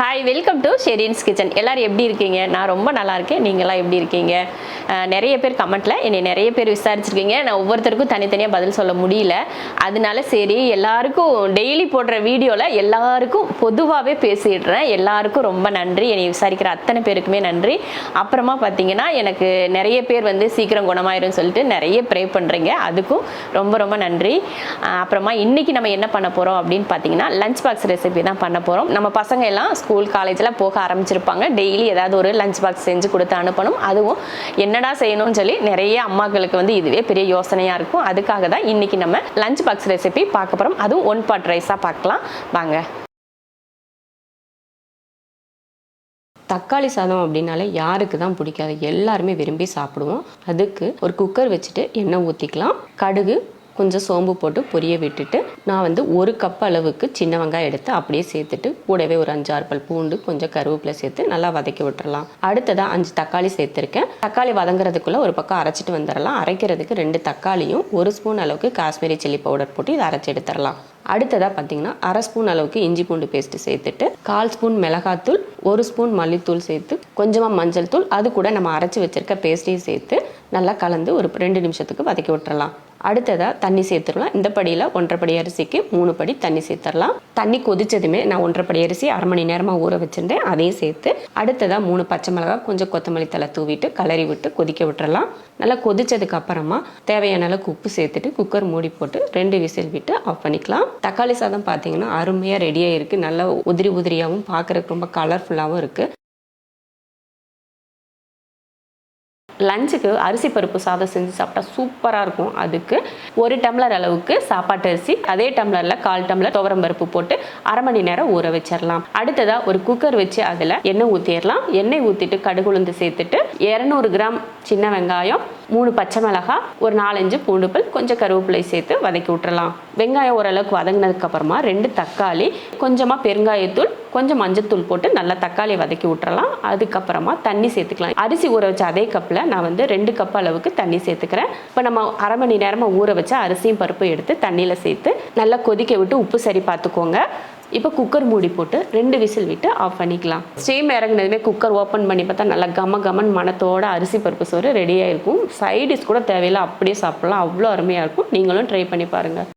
Hi welcome to Shereen's kitchen எல்லோரும் எப்படி இருக்கீங்க? நான் ரொம்ப நல்லா இருக்கேன். நீங்களாம் எப்படி இருக்கீங்க? நிறைய பேர் கமெண்ட்டில் என்னை நிறைய பேர் விசாரிச்சிருக்கீங்க. நான் ஒவ்வொருத்தருக்கும் தனித்தனியாக பதில் சொல்ல முடியல. அதனால சரி எல்லாருக்கும் டெய்லி போடுற வீடியோவில் எல்லாருக்கும் பொதுவாகவே பேசிடுறேன். எல்லாருக்கும் ரொம்ப நன்றி. என்னை விசாரிக்கிற அத்தனை பேருக்குமே நன்றி. அப்புறமா பார்த்தீங்கன்னா எனக்கு நிறைய பேர் வந்து சீக்கிரம் குணமாயிரும் சொல்லிட்டு நிறைய ப்ரே பண்ணுறீங்க அதுக்கும் ரொம்ப ரொம்ப நன்றி. அப்புறமா இன்றைக்கி நம்ம என்ன பண்ண போகிறோம் அப்படின்னு பார்த்தீங்கன்னா லஞ்ச் பாக்ஸ் ரெசிபி தான் பண்ண போகிறோம் நம்ம பசங்க எல்லாம் ஸ்கூல் காலேஜெலாம் போக ஆரம்பிச்சிருப்பாங்க. டெய்லி ஏதாவது ஒரு லஞ்ச் பாக்ஸ் செஞ்சு கொடுத்து அனுப்பணும். அதுவும் என்னடா செய்யணும்னு சொல்லி நிறைய அம்மாக்களுக்கு வந்து இதுவே பெரிய யோசனையாக இருக்கும். அதுக்காக தான் இன்றைக்கி நம்ம லஞ்ச் பாக்ஸ் ரெசிபி பார்க்க போகிறோம் அதுவும் ஒன் பாட் ரைஸாக பார்க்கலாம். வாங்க. தக்காளி சாதம் அப்படின்னாலே யாருக்கு தான் பிடிக்காது. எல்லாருமே விரும்பி சாப்பிடுவோம். அதுக்கு ஒரு குக்கர் வச்சுட்டு எண்ணெய் ஊற்றிக்கலாம் கடுகு கொஞ்சம் சோம்பு போட்டு பொரிய விட்டுட்டு நான் வந்து ஒரு கப் அளவுக்கு சின்ன வெங்காயம் எடுத்து அப்படியே சேர்த்துட்டு கூடவே ஒரு அஞ்சு ஆறு பல் பூண்டு கொஞ்சம் கருவேப்பிலை சேர்த்து நல்லா வதக்கி விட்டுறலாம். அடுத்ததாக அஞ்சு தக்காளி சேர்த்துருக்கேன். தக்காளி வதங்குறதுக்குள்ள ஒரு பக்கம் அரைச்சிட்டு வந்துடலாம். அரைக்கிறதுக்கு ரெண்டு தக்காளியும் ஒரு ஸ்பூன் அளவுக்கு காஷ்மீரி சில்லி பவுடர் போட்டு இதை அரைச்சி எடுத்துடலாம். அடுத்ததாக பார்த்தீங்கன்னா அரை ஸ்பூன் அளவுக்கு இஞ்சி பூண்டு பேஸ்ட்டு சேர்த்துட்டு கால் ஸ்பூன் மிளகாத்தூள் ஒரு ஸ்பூன் மல்லித்தூள் சேர்த்து கொஞ்சமாக மஞ்சள் தூள் அது கூட நம்ம அரைச்சி வச்சிருக்க பேஸ்ட்டையும் சேர்த்து நல்லா கலந்து ஒரு ரெண்டு நிமிஷத்துக்கு வதக்கி விட்டுறலாம். அடுத்ததாக தண்ணி சேர்த்துடலாம். இந்த படியில் ஒன்றரை படி அரிசிக்கு மூணு படி தண்ணி சேர்த்துடலாம். தண்ணி கொதிச்சதுமே நான் ஒன்றரை படி அரிசி அரை மணி நேரமாக ஊற வச்சுருந்தேன். அதையும் சேர்த்து அடுத்ததாக மூணு பச்சை மிளகாய் கொஞ்சம் கொத்தமல்லி தலை தூவிட்டு கலரி விட்டு கொதிக்க விட்டுறலாம். நல்லா கொதிச்சதுக்கு அப்புறமா தேவையான அளவுக்கு உப்பு சேர்த்துட்டு குக்கர் மூடி போட்டு ரெண்டு விசில் விட்டு ஆஃப் பண்ணிக்கலாம். தக்காளி சாதம் பார்த்தீங்கன்னா அருமையாக ரெடியாக இருக்குது நல்லா உதிரி உதிரியாகவும் பார்க்குறதுக்கு ரொம்ப கலர்ஃபுல்லாகவும் இருக்குது லஞ்சுக்கு அரிசி பருப்பு சாதம் செஞ்சு சாப்பிட்டா சூப்பராக இருக்கும். அதுக்கு ஒரு டம்ளர் அளவுக்கு சாப்பாட்டு அரிசி அதே டம்ளரில் கால் டம்ளர் துவரம் பருப்பு போட்டு அரை மணி நேரம் ஊற வச்சிடலாம் அடுத்ததாக ஒரு குக்கர் வச்சு அதில் எண்ணெய் ஊற்றிடலாம் எண்ணெய் ஊற்றிட்டு கடுகுளுந்து சேர்த்துட்டு இரநூறு கிராம் சின்ன வெங்காயம் மூணு பச்சை மிளகாய் ஒரு நாலஞ்சு பூண்டு கொஞ்சம் கருவேப்பிலை சேர்த்து வதக்கி விட்டுறலாம் வெங்காயம் ஓரளவுக்கு வதங்கினதுக்கப்புறமா ரெண்டு தக்காளி கொஞ்சமாக பெருங்காயத்தூள் கொஞ்சம் மஞ்சத்தூள் போட்டு நல்லா தக்காளியை வதக்கி விட்டுறலாம் அதுக்கப்புறமா தண்ணி சேர்த்துக்கலாம். அரிசி ஊற வச்ச அதே கப்பில் நான் வந்து ரெண்டு கப் அளவுக்கு தண்ணி சேர்த்துக்கிறேன். இப்போ நம்ம அரை மணி நேரமாக ஊற வச்ச அரிசியும் பருப்பு எடுத்து தண்ணியில் சேர்த்து நல்லா கொதிக்க விட்டு உப்பு சரி பார்த்துக்கோங்க. இப்போ குக்கர் மூடி போட்டு ரெண்டு விசில் விட்டு ஆஃப் பண்ணிக்கலாம். ஸ்டீம் இறங்குனதுமே குக்கர் ஓப்பன் பண்ணி பார்த்தா நல்லா கம கமன் மணத்தோட அரிசி பருப்பு சோறு ரெடியாக இருக்கும் சைடிஷ் கூட தேவையில்லை அப்படியே சாப்பிட்லாம். அவ்வளோ அருமையாக இருக்கும். நீங்களும் ட்ரை பண்ணி பாருங்கள்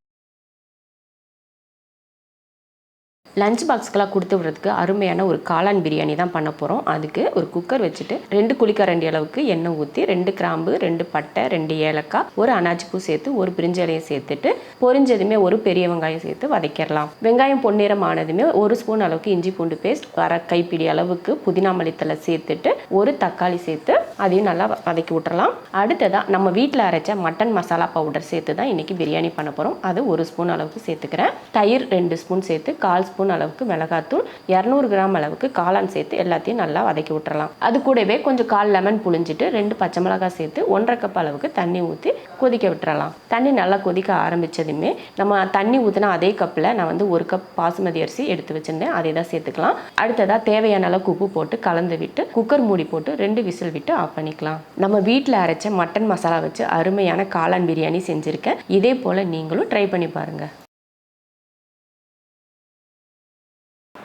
லஞ்ச் பாக்ஸ்க்கெலாம் கொடுத்து விடுறதுக்கு அருமையான ஒரு காளான் பிரியாணி தான் பண்ண போகிறோம் அதுக்கு ஒரு குக்கர் வச்சுட்டு ரெண்டு குளிக்கரண்டி அளவுக்கு எண்ணெய் ஊற்றி ரெண்டு கிராம்பு ரெண்டு பட்டை ரெண்டு ஏலக்காய் ஒரு அனாச்சிப்பூ பூ சேர்த்து ஒரு பிரிஞ்சலையும் சேர்த்துட்டு பொரிஞ்சதுமே ஒரு பெரிய வெங்காயம் சேர்த்து வதக்கிடலாம். வெங்காயம் பொன்னிறம் ஆனதுமே ஒரு ஸ்பூன் அளவுக்கு இஞ்சி பூண்டு பேஸ்ட் அரை கைப்பிடி அளவுக்கு புதினா மல்லித்தலை சேர்த்துட்டு ஒரு தக்காளி சேர்த்து அதையும் நல்லா வ- வதக்கி விட்டுறலாம். அடுத்ததாக நம்ம வீட்டில் அரைச்ச மட்டன் மசாலா பவுடர் சேர்த்து தான் இன்றைக்கி பிரியாணி பண்ண போகிறோம் அது ஒரு ஸ்பூன் அளவுக்கு சேர்த்துக்கிறேன். தயிர் ரெண்டு ஸ்பூன் சேர்த்து கால் ஸ்பூன் அளவுக்கு மிளகாத்தூள் இரநூறு கிராம் அளவுக்கு காளான் சேர்த்து எல்லாத்தையும் நல்லா வதக்கி விட்டுறலாம். அது கூடவே கொஞ்சம் கால் லெமன் புழிஞ்சிட்டு ரெண்டு பச்சை மிளகாய் சேர்த்து ஒன்றரை கப் அளவுக்கு தண்ணி ஊற்றி கொதிக்க விட்டுறலாம். தண்ணி நல்லா கொதிக்க ஆரம்பித்ததுமே நம்ம தண்ணி ஊற்றினா அதே கப்பில் நான் வந்து ஒரு கப் பாசுமதி அரிசி எடுத்து வச்சிருந்தேன். அதை தான் சேர்த்துக்கலாம். அடுத்ததாக தேவையான அளவுக்கு உப்பு போட்டு கலந்து விட்டு குக்கர் மூடி போட்டு ரெண்டு விசில் விட்டு ஆஃப் பண்ணிக்கலாம். நம்ம வீட்டில் அரைச்ச மட்டன் மசாலா வச்சு அருமையான காளான் பிரியாணி செஞ்சுருக்கேன். இதே போல் நீங்களும் ட்ரை பண்ணி பாருங்கள்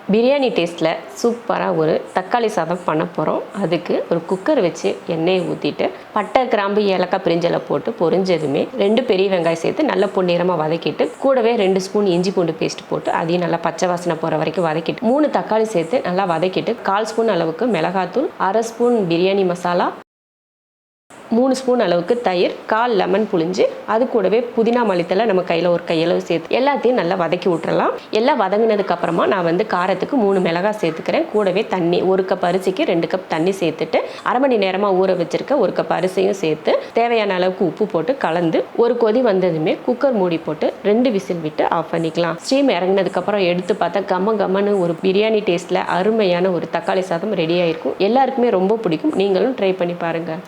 பிரியாணி டேஸ்ட்டில் சூப்பராக ஒரு தக்காளி சாதம் பண்ண போகிறோம் அதுக்கு ஒரு குக்கர் வச்சு எண்ணெயை ஊற்றிட்டு பட்டை கிராம்பு ஏலக்காய் பிரிஞ்சலை போட்டு பொரிஞ்சதுமே ரெண்டு பெரிய வெங்காயம் சேர்த்து நல்லா பொன்னிறமாக வதக்கிட்டு கூடவே ரெண்டு ஸ்பூன் இஞ்சி பூண்டு பேஸ்ட் போட்டு அதையும் நல்லா பச்சை வாசனை போகிற வரைக்கும் வதக்கிட்டு மூணு தக்காளி சேர்த்து நல்லா வதக்கிட்டு கால் ஸ்பூன் அளவுக்கு மிளகாத்தூள் அரை ஸ்பூன் பிரியாணி மசாலா மூணு ஸ்பூன் அளவுக்கு தயிர் கால் லெமன் புழிஞ்சு அது கூடவே புதினா மல்லித்தலை நம்ம கையில் ஒரு கையளவு சேர்த்து எல்லாத்தையும் நல்லா வதக்கி விட்டுறலாம் எல்லாம் வதங்கினதுக்கு அப்புறமா நான் வந்து காரத்துக்கு மூணு மிளகாய் சேர்த்துக்கிறேன். கூடவே தண்ணி ஒரு கப் அரிசிக்கு ரெண்டு கப் தண்ணி சேர்த்துட்டு அரை மணி நேரமாக ஊற வச்சிருக்க ஒரு கப் அரிசியும் சேர்த்து தேவையான அளவுக்கு உப்பு போட்டு கலந்து ஒரு கொதி வந்ததுமே குக்கர் மூடி போட்டு ரெண்டு விசில் விட்டு ஆஃப் பண்ணிக்கலாம். ஸ்டீம் இறங்கினதுக்கப்புறம் எடுத்து பார்த்தா கம்ம கம்மன்னு ஒரு பிரியாணி டேஸ்ட்டில் அருமையான ஒரு தக்காளி சாதம் ரெடி ஆயிருக்கும். எல்லாருக்குமே ரொம்ப பிடிக்கும். நீங்களும் ட்ரை பண்ணி பாருங்கள்